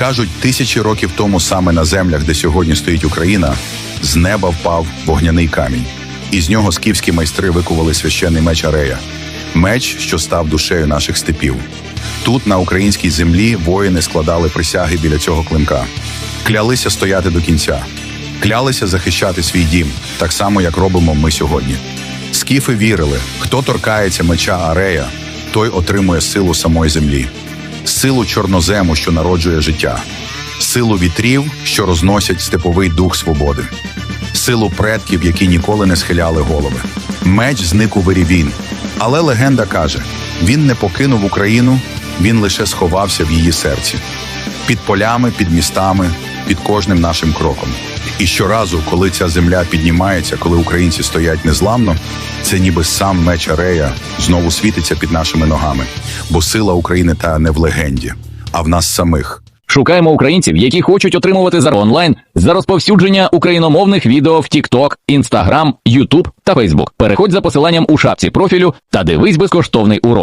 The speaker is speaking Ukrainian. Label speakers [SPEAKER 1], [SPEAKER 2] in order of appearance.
[SPEAKER 1] Кажуть, тисячі років тому саме на землях, де сьогодні стоїть Україна, з неба впав вогняний камінь. І з нього скіфські майстри викували священний меч Арея, меч, що став душею наших степів. Тут, на українській землі, воїни складали присяги біля цього клинка, клялися стояти до кінця, клялися захищати свій дім, так само, як робимо ми сьогодні. Скіфи вірили, хто торкається меча Арея, той отримує силу самої землі, силу чорнозему, що народжує життя, силу вітрів, що розносять степовий дух свободи, силу предків, які ніколи не схиляли голови. Меч зник у вирі війн. Але легенда каже: він не покинув Україну, він лише сховався в її серці, під полями, під містами, під кожним нашим кроком. І щоразу, коли ця земля піднімається, коли українці стоять незламно, це ніби сам меч Арея знову світиться під нашими ногами. Бо сила України та не в легенді, а в нас самих.
[SPEAKER 2] Шукаємо українців, які хочуть отримувати за онлайн за розповсюдження україномовних відео в TikTok, Instagram, YouTube та Facebook. Переходь за посиланням у шапці профілю та дивись безкоштовний урок.